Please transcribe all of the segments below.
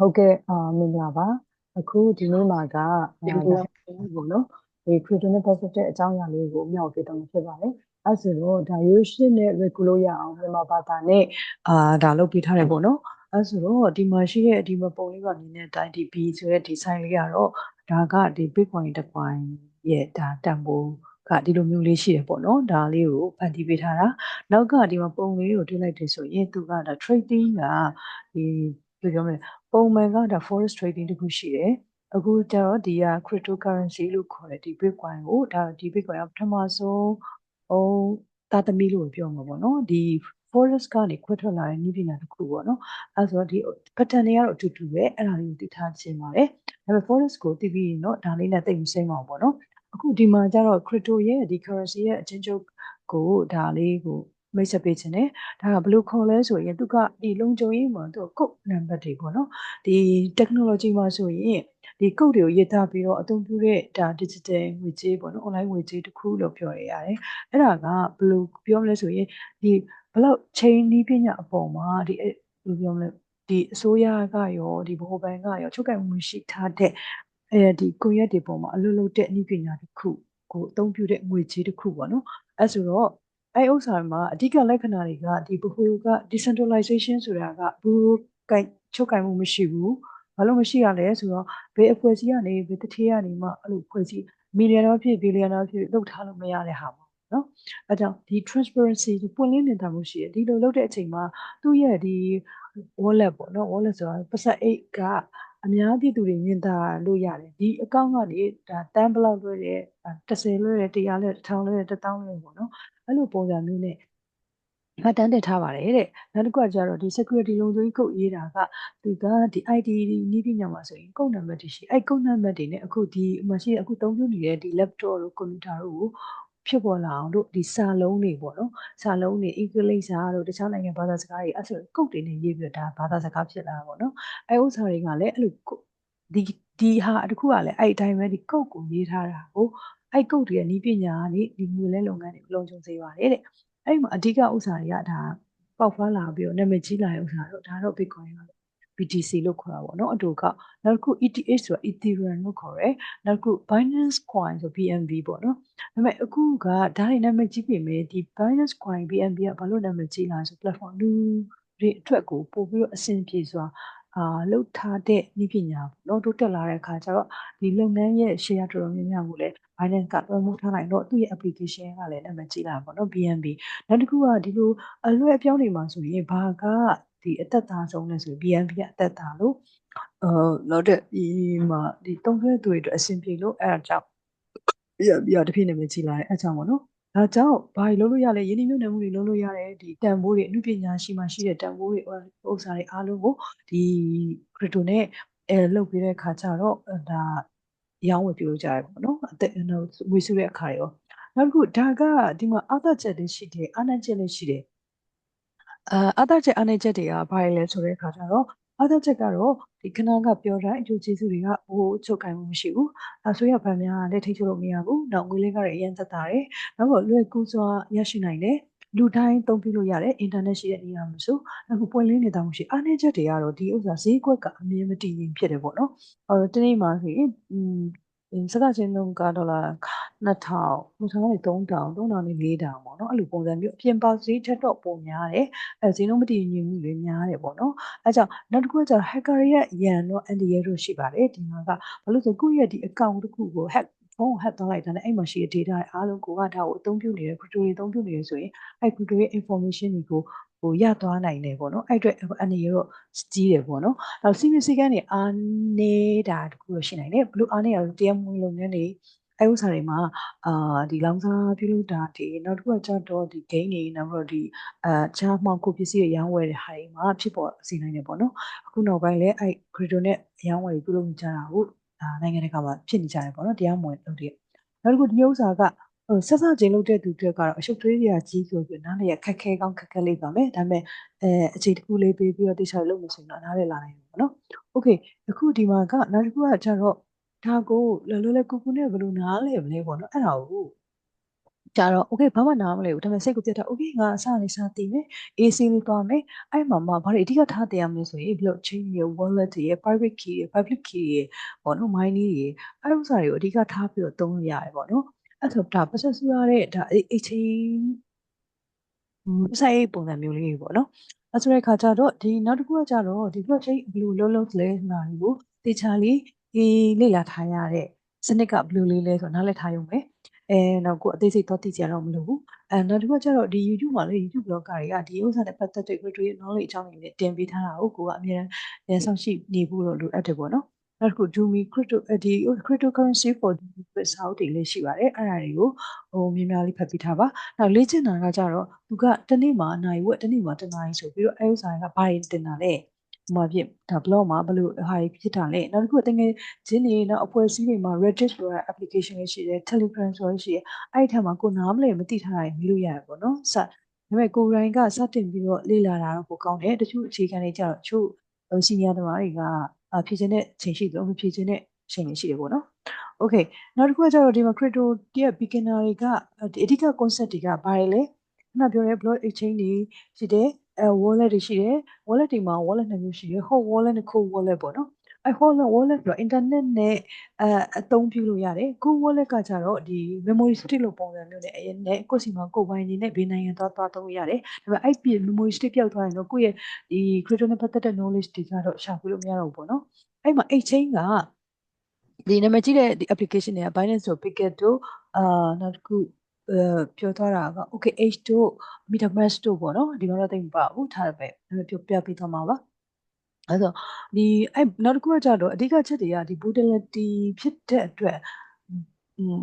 ဟုတ်ကဲ့အာမင်္ဂလာပါအခုဒီနေ့မှာကအာဒါပေါ့နော်ဒီ creative positive အကြောင်းအရာလေးကိုအမြောက်ပြတောင်းဖြစ်ပါတယ်အဲဆိုတော့ဒါရိုးရှင်းနဲ့ regular ရအောင်မြန်မာဘာသာနဲ့အာဒါလုပ်ပြထားတယ်ပေါ့နော်အဲဆိုတော့ဒီမှာရှိတဲ့ဒီမပုံလေးပါမြင်တဲ့အတိုင်းဒီ B ဆိုတဲ့ဒီ sign လေးကတော့ဒါကဒီ Bitcoin တစ်ပွိုင်ရဲ့ဒါတန်ဖိုးကဒီလိုမျိုးလေးရှိတယ်ပေါ့နော်ဒါလေးကိုဖန်တီးပေးထားတာနောက်ကဒီမှာပုံလေးကိုတွေ့လိုက်တယ်ဆိုရင်သူကဒါ trading ကဒီဘယ်လိုပြောမလဲ ပုံမှန်ကဒါ forex trading တခုရှိတယ်အခုကျတော့ဒီက cryptocurrency လို့ခေါ်တဲ့ဒီ bitcoin ကိုဒါဒီ bitcoin ကပထမဆုံးဟိုတာသမီလို့ပြောမှာပေါ့နော်ဒီ forex ကနေခွဲထွက်လာတဲ့နည်းပညာတစ်ခုပေါ့နော်အဲဆိုတော့ဒီ pattern တွေကတော့အတူတူပဲအဲ့ဒါလေးကိုသိထားခြင်းပါတယ်ဒါပေမဲ့ forex ကိုသိပြီးရင်တော့ဒါလေးနဲ့သိမစိမ့်ပါဘူးပေါ့နော်အခုဒီမှာကျတော့ crypto ရဲ့ဒီ currency ရဲ့အချင်းချုပ်ကိုဒါလေးကို မိတ်ဆက်ပေးခြင်းနဲ့ဒါကဘယ်လိုခေါ်လဲဆိုရင်သူကဒီလုံခြုံရေးမှာသူကုတ်နံပါတ်တွေပေါ့နော်ဒီ technology မှာဆိုရင်ဒီကုတ်တွေကိုရေးသားပြီးတော့အသုံးပြုတဲ့ဒါ digital ငွေကြေးပေါ့နော် online ငွေကြေးတစ်ခုလို့ပြောရရတယ်အဲ့ဒါကဘယ်လိုပြောမလဲဆိုရင်ဒီဘလောက် chain နည်းပညာအပေါ်မှာဒီဘယ်လိုပြောမလဲဒီအစိုးရကရောဒီဗဟိုဘဏ်ကရောချုပ်ကိုင်မှုရှိထားတဲ့အဲဒီကွန်ရက်တွေပေါ်မှာအလုပ်လုပ်တဲ့အနည်းပညာတစ်ခုကိုအသုံးပြုတဲ့ငွေကြေးတစ်ခုပေါ့နော်အဲဆိုတော့ အဲဥစ္စာမှာအဓိကလက္ခဏာတွေကဒီဘဟိုက decentralization ဆိုတာကဘူကင်ချုပ်ကင်မှုမရှိဘူးဘာလို့မရှိရလဲဆိုတော့ဘေးအဖွဲ့အစည်းကနေဘေးတထေးကနေမှအဲ့လိုဖွဲ့စည်းမီလီယံတော့ဖြစ်ဘီလီယံတော့ဖြစ်လုပ်ထားလို့မရတဲ့ဟာပေါ့နော်အဲကြောင့်ဒီ transparency ပွင့်လင်းမြင်သာမှုရှိတယ်ဒီလိုလုပ်တဲ့အချိန်မှာသူ့ရဲ့ဒီ wallet ပေါ့နော် wallet ဆိုတာပတ်ဆက်အိတ်က အများပြည်သူတွေမြင်သာလို့ရတယ်ဒီအကောင့်ကနေဒါတန်းဘလောက်လွှဲတယ်30လွှဲတယ်100လွှဲ1000လွှဲတယ်1000လွှဲပေါ့နော်အဲ့လိုပုံစံမျိုးနဲ့မှတ်တမ်းတင်ထားပါတယ်တဲ့နောက်တစ်ခုကကျတော့ဒီ security လုံခြုံရေးကုတ်ရေးတာကသူကဒီ ID နည်းပညာမှာဆိုရင်ကုတ်နံပါတ်တွေရှိအဲ့ကုတ်နံပါတ်တွေနဲ့အခုဒီမရှိအခုသုံးပြုနေတဲ့ဒီ laptop တို့ computer တို့ကို ဖြစ်ပေါ်လာအောင်လို့ဒီစာလုံးတွေပေါ့နော်စာလုံးတွေအင်္ဂလိပ်စာတို့တခြားနိုင်ငံဘာသာစကားတွေအဲ့ဆိုကုတ်တွေနဲ့ရေးပြီးတော့ဒါဘာသာစကားဖြစ်လာတာပေါ့နော်အဲ့ဥစ္စာတွေကလည်းအဲ့လိုဒီဒီဟာတခုကလည်းအဲ့အတိုင်းပဲဒီကုတ်ကိုရေးထားတာကိုအဲ့ကုတ်တွေရဲ့နီးပညာကနေဒီငွေလဲလုပ်ငန်းတွေလုံခြုံစေပါတယ်တဲ့အဲ့မှာအဓိကဥစ္စာတွေကဒါပေါက်ဖွားလာပြီးတော့နာမည်ကြီးလာတဲ့ဥစ္စာတော့ဒါတော့ Bitcoin ပါ BTC လို့ခေါ်တာပေါ့နော်အတူကနောက်တစ်ခု ETH ဆိုတာ Ethereum လို့ခေါ်တယ်နောက်တစ်ခု Binance Coin ဆို BNB ပေါ့နော်ဒါပေမဲ့အခုကဒါတွေနာမည်ကြီးပြင်မဲ့ဒီ Binance Coin BNB ကဘာလို့နာမည်ကြီးလာဆို platform လူတွေအတွက်ကိုပို့ပြီးတော့အဆင်ပြေစွာအာလှုပ်ထားတဲ့နည်းပညာပေါ့နော်တိုးတက်လာတဲ့အခါကျတော့ဒီလုပ်ငန်းရဲ့ share တော်တော်များများကိုလည်း Binance က promote ထားနိုင်တော့သူ့ရဲ့ application ကလည်းနာမည်ကြီးလာပေါ့နော် BNB နောက်တစ်ခုကဒီလိုအလွယ်အပြောင်းတွေမှာဆိုရင်ဘာက ဒီအသက်သားဆုံးလဲဆို BNB ကအသက်သားလို့အာနောက်တဲ့ဒီမှာဒီတုံးခဲသူတွေအတွက်အဆင်ပြေလို့အဲအကြောင်း BNB ကတဖြည်းနာမည်ကြီးလာတယ်အဲကြောင့်ပေါ့နော်ဒါကြောင့်ဘာတွေလုပ်လို့ရလဲယင်းနှိမ့်နှံမှုတွေလုပ်လို့ရတယ်ဒီတန်ဖိုးတွေအမှုပညာရှိမှရှိတဲ့တန်ဖိုးတွေဥစ္စာတွေအားလုံးကိုဒီ crypto နဲ့အဲလုပ်ပြီးတဲ့အခါကျတော့ဒါရောင်းဝယ်ပြုလုပ်ကြရပေါ့နော်အသက်ငွေစုတဲ့အခါရောနောက်တစ်ခုဒါကဒီမှာအာသာချက်တွေရှိတယ်အာဏာချက်လည်းရှိတယ် အာအာသာချက်အာဏာချက်တွေကဘာလဲဆိုတဲ့အခါကျတော့အာသာချက်ကတော့ဒီခဏကပြောတဲ့အကျိုးကျေးဇူးတွေကဟိုချုပ်ကိုင်မှုမရှိဘူးအဆိုရဗန်များလည်းထိချုပ်လို့မရဘူးနောက်ငွေလေးကလည်းအရင်သက်သာတယ်နောက်တော့လွယ်ကူစွာရရှိနိုင်တယ်လူတိုင်းသုံးပြလို့ရတယ်အင်တာနက်ရှိတဲ့နေရာမှာဆိုအခုပွင့်လင်းနေတာမရှိအားနည်းချက်တွေကတော့ဒီဥစ္စာဈေးကွက်ကအမြင်မတည်ရင်ဖြစ်တယ်ပေါ့နော်အဲတနေ့မှာဆိုရင် စကားချင်းလုံးကဒေါ်လာ2000လူဆောင်နေ3000 3000နဲ့4000ပေါ့နော်အဲ့လိုပုံစံမျိုးအပြင်ပေါက်ဈေးထက်တော့ပုံများတယ်အဲဈေးလုံးမတည်ငြိမ်မှုတွေများတယ်ပေါ့နော်အဲကြောင့်နောက်တစ်ခုကကျတော့ hacker ရဲ့ရန်တော့ NDA တို့ရှိပါတယ်ဒီမှာကဘာလို့ဆိုကိုယ့်ရဲ့ဒီ account တစ်ခုကို hack ဖုန်းကို hack သွားလိုက်တာနဲ့အဲ့မှာရှိတဲ့ data တွေအားလုံးကိုကဒါကိုအသုံးပြုနေတယ် crypto တွေအသုံးပြုနေတယ်ဆိုရင်အဲ့ crypto ရဲ့ information တွေကို ဟိုရသွားနိုင်တယ်ပေါ့နော်အဲ့အတွက်အနေရတော့ကြီးတယ်ပေါ့နော်နောက်စီမီစီကန်တွေအားနေတာတခုတော့ရှိနိုင်တယ်ဘလို့အားနေရတော့တရားမဝင်လုပ်ငန်းတွေအဲဥစ္စာတွေမှာအာဒီလောင်စာပြုလုပ်တာဒီနောက်တစ်ခုကကျတော့ဒီ gain တွေနောက်တော့ဒီအာချားမှောင်ကိုပစ္စည်းတွေရောင်းဝယ်တဲ့ဟာတွေမှာဖြစ်ပေါ်စီနိုင်တယ်ပေါ့နော်အခုနောက်ပိုင်းလည်းအဲ crypto နဲ့ရောင်းဝယ်ပြုလုပ်ကြတာဟုတ်ဒါနိုင်ငံတကာမှာဖြစ်နေကြတယ်ပေါ့နော်တရားမဝင်လုပ်တဲ့နောက်တစ်ခုဒီဥစ္စာကဟို ဆက်စချင်းလုပ်တဲ့သူတွေကတော့အရှုပ်သွေးတွေကကြီးဆိုပြီးနားလေခက်ခဲကောင်းခက်ခဲလေးပါမယ်ဒါပေမဲ့အဲအခြေတစ်ခုလေးပေးပြီးတော့တိကျလုပ်လို့ဆိုရင်တော့နားလေလာနိုင်တယ်ပေါ့နော်โอเคအခုဒီမှာကနောက်တစ်ခုကကျတော့ဒါကိုလောလောလေးကူကူနဲ့ဘယ်လိုနားလဲမလဲပေါ့နော်အဲ့ဒါကို ကြတော့ okay ဘာမှနားမလဲဘူးဒါပေမဲ့စိတ်ကိုပြတ်တာ okay ငါအစလေးစတည်မယ် AC လေးသွားမယ်အဲ့မှာမှဘာတွေအဓိကထားတင်ရမလဲဆိုရင် blockchain ရဲ့ wallet တွေရဲ့ private key ရဲ့ public key ရဲ့ပေါ့နော် mining တွေရဲ့အဲ့ဥစ္စာတွေကိုအဓိကထားပြီးတော့သုံးလို့ရတယ်ပေါ့နော် အဲ့ဆိုဒါ process ရတဲ့ဒါ exchange ဆိုင်ရေးပုံစံမျိုးလေးတွေပေါ့နော်အဲ့ဆိုတဲ့ခါကျတော့ဒီနောက်တစ်ခုကကျတော့ဒီ blockchain ဘယ်လိုလုံးလုံးလဲဆိုတာကိုတေချာလေးဒီလေ့လာထားရတဲ့စနစ်ကဘယ်လိုလေးလဲဆိုတော့နားလည်ထားရုံပဲအဲနောက်ကိုအသေးစိတ်တော့သိကြတော့မလို့ဘူးအဲနောက်တစ်ခုကကျတော့ဒီ YouTube မှာလေ YouTube blogger တွေကဒီဥစ္စာနဲ့ပတ်သက်တဲ့ crypto knowledge အကြောင်းတွေနဲ့တင်ပေးထားတာကိုကိုကအများအားဆောက်ရှိနေဖို့တော့လိုအပ်တယ်ပေါ့နော် နောက်တစ်ခု Dumi crypto ဒီ cryptocurrency for the South တွေလည်းရှိပါတယ်အဲ့ဒါတွေကိုဟိုမြင်များလေးဖတ်ပြီးထားပါနောက်လေ့ကျင့်တာကကြတော့သူကတနေ့မှာအနိုင်ဝက်တနေ့မှာတနိုင်ဆိုပြီးတော့အဲဥစ္စာကဘာတွေတင်တာလဲဟိုမှာဖြစ်ဒါ blog မှာဘယ်လိုဟာဖြစ်တာလဲနောက်တစ်ခုတကယ်ချင်းနေနောက်အဖွဲ့အစည်းတွေမှာ Reddit ဆိုတဲ့ application လေးရှိတယ် Telegram ဆိုရရှိတယ်အဲ့ဒီထက်မှာကိုနားမလဲမသိထားရင်မေးလို့ရတယ်ပေါ့နော်စဒါပေမဲ့ကိုရိုင်းကစတင်ပြီးတော့လေ့လာတာတော့ကိုကောင်းတယ်တချို့အခြေခံတွေကြတော့တချို့စီနီယာသမားတွေက ဖြည့်ခြင်းတဲ့ချိန်ရှိတယ်မဖြည့်ခြင်းတဲ့ချိန်တွေရှိတယ်ပေါ့နော် Okay နောက်တစ်ခုကကျတော့ဒီမှာ crypto ရဲ့ beginner တွေကဒီအဓိက concept တွေကဘာတွေလဲခုနပြောတဲ့ block exchange တွေရှိတယ်အဲ wallet တွေရှိတယ် wallet တွေမှာ wallet နှစ်မျိုးရှိတယ် hot wallet နဲ့ cold wallet ပေါ့နော် အဲ hot wallet ပြော internet နဲ့အဲအသုံးပြုလို့ရတယ် cold wallet ကကျတော့ဒီ memory stick လို့ပုံစံမျိုးနဲ့အဲနဲ့ကိုယ့်စီမှာကိုယ်ပိုင်နေနဲ့ဘေးနိုင်ငံသွားသွားသုံးရတယ်ဒါပေမဲ့အဲ့ပြ memory stick ပြောက်သွားရင်တော့ကိုယ့်ရဲ့ဒီ crypto နဲ့ပတ်သက်တဲ့ knowledge တွေကတော့ရှာဖွေလို့မရတော့ဘူးပေါ့နော်အဲ့မှာ exchange ကဒီနာမည်ကြီးတဲ့ဒီ application တွေက Binance တို့ Picket တို့အာနောက်တစ်ခုအဲပြောသွားတာက okay H တို့ MetaMask တို့ပေါ့နော်ဒီမှာတော့သိမပါဘူးထားပဲပြောပြပေးသွားမှာပါ အဲ့တော့ဒီအဲ့နောက်တစ်ခုကကြတော့အဓိကချက်တွေကဒီ volatility ဖြစ်တဲ့အတွက်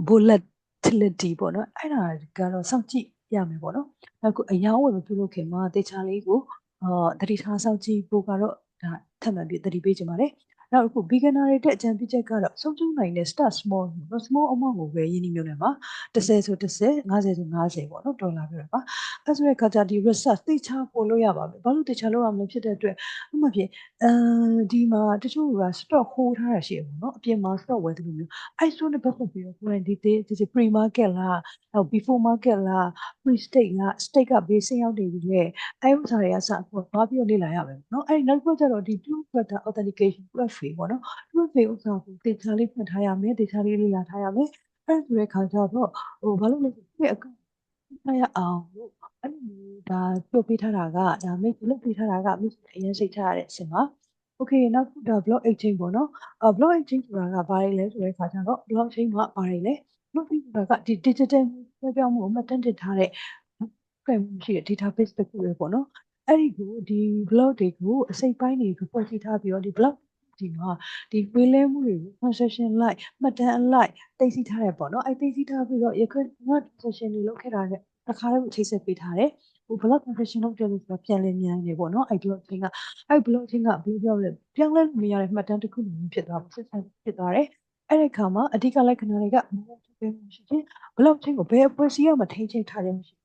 volatility ပေါ့နော်အဲ့ဒါကတော့စောင့်ကြည့်ရမယ်ပေါ့နော်နောက်ခုအယောင်းဝယ်မပြုလုပ်ခင်မှာတေချာလေးကိုအာတတိထားစောင့်ကြည့်ဖို့ကတော့ဒါထပ်မံပြီးတတိပေးချင်ပါတယ် နောက်အခု beginner တွေအတွက်အကြံပြုချက်ကတော့ဆုံးချုံနိုင်တဲ့ start small နော် small amount ကိုပဲရင်းနှီးမြှုပ်နှံပါ30ဆို30 50ဆို50ပေါ့နော်ဒေါ်လာပြောတာပါအဲဆိုတဲ့ခါကျဒီ research သိချဖို့လုပ်ရပါမယ်ဘာလို့သိချလုပ်ရမလဲဖြစ်တဲ့အတွက်ဥပမာဖြင့်အဲဒီမှာတချို့က stock hold ထားရရှိရပေါ့နော်အပြင်မှာ stock ဝယ်တယ်လို့မျိုးအဲဆိုတဲ့ဘက်ကိုပြီးတော့ကိုယ်တိုင်ဒီဒီဒီ pre market လားနောက် before market လား pre stake လား stake ကဘေးဆင်းရောက်နေပြီလေအဲဥစ္စာတွေကစအခုသွားပြီးတော့လေ့လာရမယ်နော်အဲဒီနောက်တစ်ခုကျတော့ဒီ two factor authentication proof တွေပေါ့နော် proof တွေဥစ္စာကိုတေချာလေးဖွင့်ထားရမယ်တေချာလေးလေ့လာထားရမယ်အဲဆိုတဲ့ခါကျတော့ဟိုဘာလို့လဲဆိုတော့အကောင့်ထားရအောင်လို့အဲ့လိုမျိုးဒါပြုတ်ပေးထားတာကဒါမိတ်လုပ်ပေးထားတာကမိတ်အရင်စိတ်ထားရတဲ့အချိန်မှာ okay နောက်ဒါ block exchange ပေါ့နော်အ block exchange ဆိုတာကဘာလဲလဲဆိုတဲ့ခါကျတော့ block exchange ကဘာတွေလဲ block exchange ဆိုတာကဒီ digital ပြောပြောမှုကိုမှတ်တမ်းတင်ထားတဲ့ frame ရှိတဲ့ database တစ်ခုပဲပေါ့နော်အဲ့ဒီကိုဒီ block တွေကိုအစိပ်ပိုင်းတွေကိုဖွဲ့စည်းထားပြီးတော့ဒီ block ဒီမှာဒီဝေးလဲမှုတွေကို transaction လိုက်မှတ်တမ်းအလိုက်သိသိထားရပေါ့နော်အဲ့သိသိထားပြီးတော့ရခိုင်က transaction တွေလုပ်ခဲ့တာနဲ့တစ်ခါတည်းကိုချိတ်ဆက်ပေးထားတယ်ဟို block transaction လုပ်တယ်လို့ဆိုတာပြန်လည်မြန်နေပေါ့နော်အဲ့ block chain ကအဲ့ block chain ကဘယ်လိုပြောလဲပြောင်းလဲမရတဲ့မှတ်တမ်းတစ်ခုမျိုးဖြစ်သွားပါဆက်ဆက်ဖြစ်သွားတယ်အဲ့ဒီခါမှာအဓိကလက္ခဏာတွေကရှိချင်း block chain ကိုဘယ်အဖွဲ့အစည်းကမှထိန်းချုပ်ထားတယ်မရှိ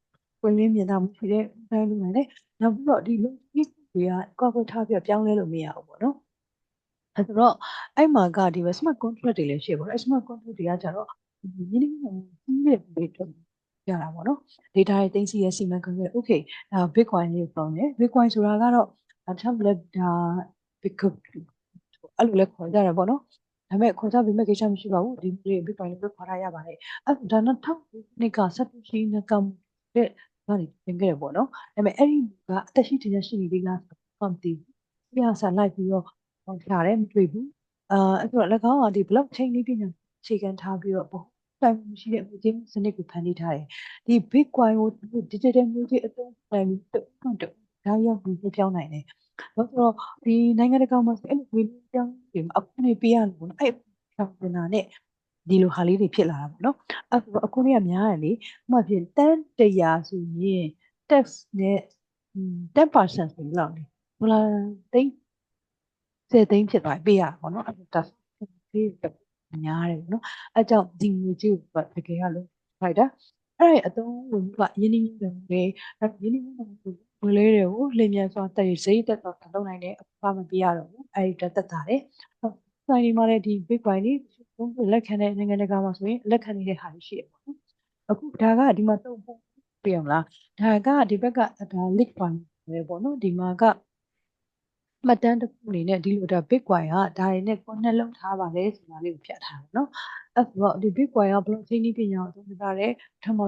ပွင့်လင်းမြင်သာမှုရှိတဲ့တိုင်းလူတွေနဲ့နောက်ပြီးတော့ဒီလုံကြီးတွေကကောက်ကွက်ထားပြီးပြောင်းလဲလို့မရဘူးပေါ့နော် အဲဆိုတော့အဲ့မှာကဒီ smart contract တွေလည်းရှိပါတော့ smart contract တွေကကြတော့ရင်းနှီးမြှုပ်နှံမှုကြီးတဲ့တွေအတွက်ရတာပေါ့နော် data တွေသိသိရစီမံခန့်ခွဲ okay ဒါ bitcoin လေးပုံတယ် bitcoin ဆိုတာကတော့ tablet ဒါ bitcoin အဲ့လိုလဲခေါ်ကြတယ်ပေါ့နော်ဒါပေမဲ့ခေါ်ကြပြီးမဲ့ကိစ္စမရှိပါဘူးဒီ bitcoin လေးပဲခေါ်ထားရပါတယ်အဲ့ဒါနောက်ထောက်နှစ်ကစတူရှိနကမ်တဲ့ဒါတွေသင်ခဲ့ရပေါ့နော်ဒါပေမဲ့အဲ့ဒီကအသက်ရှိတင်ရှိနေသေးလားဆိုတော့မသိဘူးပြဆာလိုက်ပြီးတော့ ဟောထားတယ်မတွေ့ဘူးအာအဲ့တော့၎င်းကဒီ blockchain လေးပြင်အခြေခံထားပြီးတော့ပေါ့တိုင်မရှိတဲ့ငွေကြေးစနစ်ကိုဖန်တီးထားတယ်ဒီ bitcoin ကို digital ငွေကြေးအသုံးပြုပြီးတော့ဒါရောက်ပြီးပြောင်းနိုင်တယ်ဘာလို့ဆိုတော့ဒီနိုင်ငံတကာမှာအဲ့လိုငွေပြောင်းပြီးအခုနေပေးရလို့ပေါ့နော်အဲ့ပြောင်းနေတာနဲ့ဒီလိုဟာလေးတွေဖြစ်လာတာပေါ့နော်အဲ့တော့အခုနေ့ကများတယ်လေဥပမာဖြင့်တန်းတရာဆိုရင် tax နဲ့10%ဆိုလောက်လေဟိုလာသိန်း 10သိန်းဖြစ်သွားပေးရပါတော့အဲ့ဒါ tax ပေးများတယ်နော်အဲကြောင့်ဒီငွေကြေးကိုတကယ်ကလို့ဖိုက်တာအဲ့ဒါအသုံးဝင်ကယင်းနှီးမြှုပ်နှံတွေအဲ့ယင်းနှီးမြှုပ်နှံမှုငွေလေးတွေကိုလျင်မြန်စွာတည်စိတ်တက်တော့လုပ်နိုင်တဲ့အဖမပြရတော့ဘူးအဲ့ဒီတက်တာတယ်ဆိုင်ဒီမှာလည်းဒီ bitcoin တွေလက်ခံတဲ့နိုင်ငံတကာမှာဆိုရင်လက်ခံနေတဲ့ဟာရှိရပေါ့နော်အခုဒါကဒီမှာသုံးဖို့ပြရမလားဒါကဒီဘက်ကဒါ link point ပဲပေါ့နော်ဒီမှာက မှတ်တမ်းတစ်ခုအနေနဲ့ဒီလိုဒါ bitcoin ကဒါတွေနဲ့ connect လုပ်ထားပါတယ်ဆိုတာလေးကိုဖြတ်ထားတယ်နော်အဲ့တော့ဒီ bitcoin က blockchain နည်းပညာကိုသုံးထားတဲ့ထမ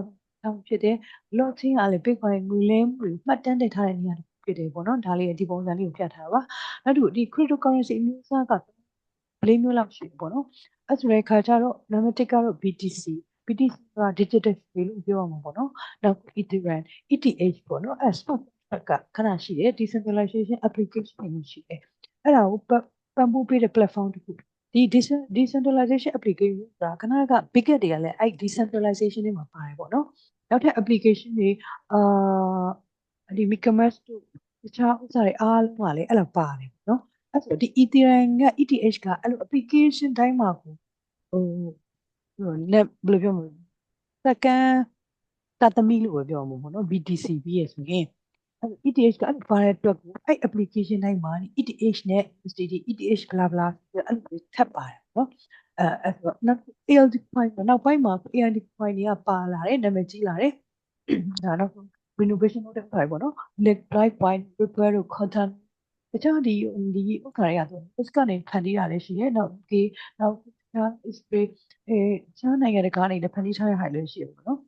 ထောင်ဖြစ်တဲ့ blockchain ကလည်း bitcoin ငွေလဲမှုတွေမှတ်တမ်းတင်ထားတဲ့နေရာတစ်ခုဖြစ်တယ်ပေါ့နော်ဒါလေးဒီပုံစံလေးကိုဖြတ်ထားတာပါနောက်တစ်ခုဒီ cryptocurrency အမျိုးအစားကလေးမျိုးလောက်ရှိတယ်ပေါ့နော်အဲ့ဆိုတဲ့ခါကျတော့ number 1ကတော့ BTC BTC က digital currency လို့ပြောရမှာပေါ့နော်နောက် Ethereum ETH ပေါ့နော်အဲ့ spot ကခဏရှိတယ် decentralization application တွေရှိတယ်အဲ့ဒါကိုပံ့ပိုးပေးတဲ့ platform တစ်ခုဒီ decentralization application ကခဏက bigot တွေကလည်းအဲ့ decentralization တွေမှာပါတယ်ပေါ့နော်နောက်ထပ် application တွေအာဒီ e-commerce တို့တခြားဥစ္စာတွေအားလုံးကလည်းအဲ့လိုပါတယ်နော်အဲ့ဆိုဒီ Ethereum က ETH ကအဲ့လို application တိုင်းမှာကိုဟိုဟို net ဘယ်လိုပြောမလဲစကန်တသမီလို့ပဲပြောမှာပေါ့နော် BTC ပြီးရဆိုရင်အဲ့ ETH ကအဲ့လိုပါတဲ့အတွက်ကိုအဲ့ application တိုင်းမှာ ETH နဲ့ USDT ETH blah blah အဲ့လိုထပ်ပါတယ်နော်အဲအဲ့တော့နောက် ALD coin နောက်ပိုင်းမှာ ALD coin တွေကပါလာတယ်နာမည်ကြီးလာတယ်ဒါတော့ renovation လုပ်တဲ့ coin ပေါ့နော် light coin repair တို့ content တခြားဒီဒီဥက္ကရာရဆို risk ကနေဖန်တီးတာလည်းရှိတယ်နောက်ဒီနောက်တခြား spray အဲတခြားနိုင်ငံတကာကနေလည်းဖန်တီးထားတဲ့ဟာလည်းရှိတယ်ပေါ့နော်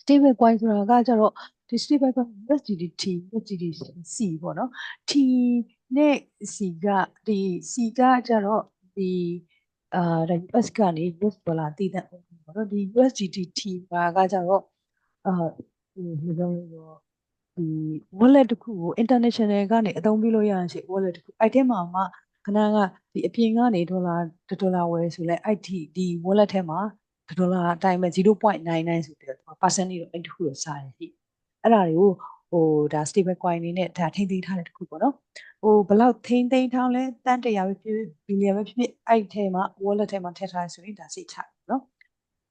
stable coin ဆိုတာကကြတော့ ဒီ stable coin USDT USDC ပေါ့နော် T နဲ့ C ကဒီ C ကကြတော့ဒီအာဒါ US ကနေ US ဒေါ်လာတည်တဲ့ပေါ့နော်ဒီ USDT ပါကကြတော့အာဟိုဘယ်လိုလဲဆိုဒီ wallet တစ်ခုကို international ကနေအသုံးပြုလို့ရရင်ရှိ wallet တစ်ခုအဲ့ထဲမှာမှခဏကဒီအပြင်ကနေဒေါ်လာဒေါ်လာဝယ်ဆိုလဲ IT ဒီ wallet ထဲမှာဒေါ်လာအတိုင်းပဲ0.99ဆိုပြီးတော့ percent တွေတော့အဲ့တခုတော့စားရရှိ အဲ့ဒါတွေကိုဟိုဒါ stable coin လေးနဲ့ဒါထိမ့်သိမ်းထားတဲ့တခုပေါ့နော်ဟိုဘလောက်ထိမ့်သိမ်းထားလဲတန်တရားပဲဖြစ်ဘီလီယံပဲဖြစ်ဖြစ်အဲ့ထဲမှာ wallet ထဲမှာထည့်ထားဆိုရင်ဒါစိတ်ချနော်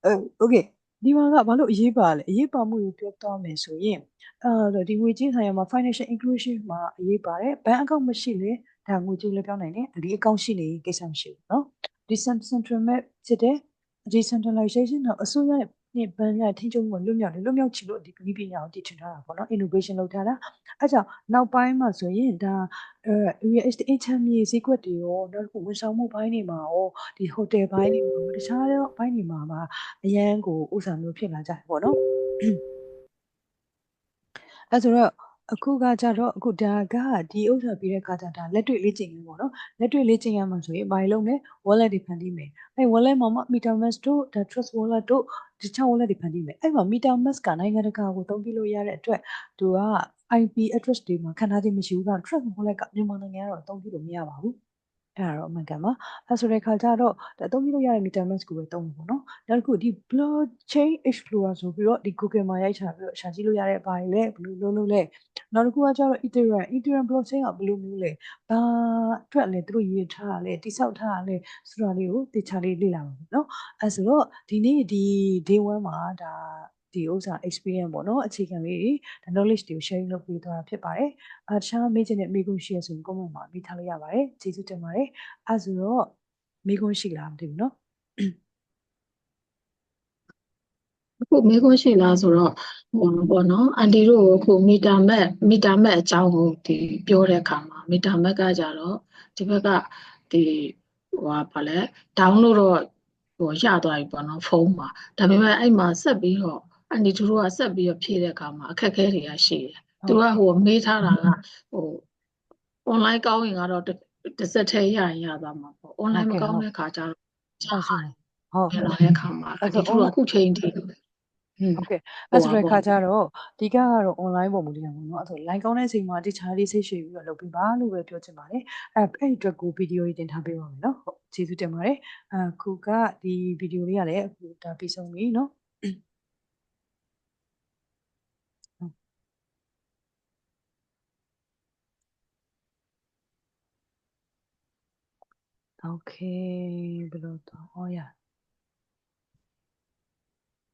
အဲ okay ဒီမှာကဘာလို့အရေးပါလဲအရေးပါမှုကိုပြောသွားမယ်ဆိုရင်အဲဒီငွေကြေးဆိုင်ရာမှာ financial inclusion မှာအရေးပါတယ်ဘဏ်အကောင့်မရှိလေဒါငွေကြေးလည်းပြောနိုင်တယ်ဒီအကောင့်ရှိနေကိစ္စမရှိဘူးနော် decentralization ဖြစ်တဲ့ decentralization တော့အစိုးရရဲ့ နဲ့ဘဏ်ရထိချုံကိုလွတ်မြောက်တယ်လွတ်မြောက်ချီလို့ဒီနည်းပညာကိုတည်ထွင်ထားတာပေါ့နော် innovation လုပ်ထားတာအဲကြောင့်နောက်ပိုင်းမှာဆိုရင်ဒါအဲ real estate အချမ်းမြေဈေးကွက်တွေရောနောက်တစ်ခုဝန်ဆောင်မှုဘိုင်းတွေမှာရောဒီ hotel ဘိုင်းတွေမှာတခြားသောဘိုင်းတွေမှာပါအရန်ကိုဥစားမျိုးဖြစ်လာကြတယ်ပေါ့နော်အဲဆိုတော့ အခုကကြတော့အခုဒါကဒီဥစ္စာပြီးတဲ့ခါကျဒါလက်တွေ့လေ့ကျင့်ရေးပေါ့နော်လက်တွေ့လေ့ကျင့်ရမှာဆိုရင်ဘာလုပ်လဲ wallet တွေဖန်တီးမယ်အဲ wallet မှာမှ metamask တို့ဒါ trust wallet တို့တခြား wallet တွေဖန်တီးမယ်အဲ့မှာ metamask ကနိုင်ငံတကာကိုသုံးပြလို့ရတဲ့အတွက်သူက IP address တွေမှာခံထားခြင်းမရှိဘူးက trust wallet ကမြန်မာနိုင်ငံကတော့သုံးပြလို့မရပါဘူးအဲ့ဒါတော့အမှန်ကန်ပါအဲဆိုတဲ့ခါကျတော့အသုံးပြုလို့ရတဲ့ metamask ကိုပဲသုံးမှာပေါ့နော်နောက်တစ်ခုဒီ blockchain explorer ဆိုပြီးတော့ဒီ Google မှာရိုက်ချပြီးတော့ရှာကြည့်လို့ရတဲ့ဘာတွေလဲဘယ်လိုလုပ်လို့လဲ နောက်တစ်ခုကကျတော့ Ethereum Ethereum blockchain ကဘယ်လိုမျိုးလဲဘာအတွက်လဲသူတို့ရေးထားတာလဲတိစောက်ထားတာလဲဆိုတာလေးကိုတေချာလေးလေ့လာပါမယ်နော်အဲဆိုတော့ဒီနေ့ဒီ day 1မှာဒါဒီဥစ္စာ experience ပေါ့နော်အခြေခံလေးတွေဒါ knowledge တွေကို sharing လုပ်ပေးသွားတာဖြစ်ပါတယ်။အဲတခြားမေးချင်တဲ့မေးခွန်းရှိရဆိုရင် comment မှာမေးထားလို့ရပါတယ်။ကျေးဇူးတင်ပါတယ်။အဲဆိုတော့မေးခွန်းရှိလားမသိဘူးနော် အခုမေးခွန်းရှိလားဆိုတော့ဟိုပေါ့နော်အန်တီတို့ကိုအခုမီတာမက်မီတာမက်အကြောင်းကိုဒီပြောတဲ့အခါမှာမီတာမက်ကကြတော့ဒီဘက်ကဒီဟိုဟာဗာလဲ download တော့ဟိုရသွားပြီပေါ့နော်ဖုန်းမှာဒါပေမဲ့အဲ့မှာဆက်ပြီးတော့အန်တီတို့ကဆက်ပြီးတော့ဖြည့်တဲ့အခါမှာအခက်အခဲတွေကရှိတယ်သူကဟိုမေးထားတာကဟို online ကောင်းရင်ကတော့တစ်တစ်စက်ထဲရရင်ရသွားမှာပေါ့ online မကောင်းတဲ့အခါကျတော့။ဟုတ်ဆိုဟုတ်ပြန်လာတဲ့အခါမှာအန်တီတို့ကအခုချိန်ထိ ဟုတ်ကဲ့အဲဆိုတဲ့ခါကျတော့ဒီကကတော့ online ပုံမူတည်တာပေါ့နော်အဲဆို line ကောင်းတဲ့အချိန်မှာတခြားလေးစိတ်ရှည်ပြီးတော့လုပ်ပြီးပါလို့ပဲပြောချင်ပါတယ်အဲအဲ့ဒီအတွက်ကိုဗီဒီယိုကြီးတင်ထားပေးပါမယ်နော်ဟုတ်ကျေးဇူးတင်ပါတယ်အခုကဒီဗီဒီယိုလေးကလည်းအခုဒါပြီးဆုံးပြီနော်โอเคဘယ်လိုတော့ဟောရ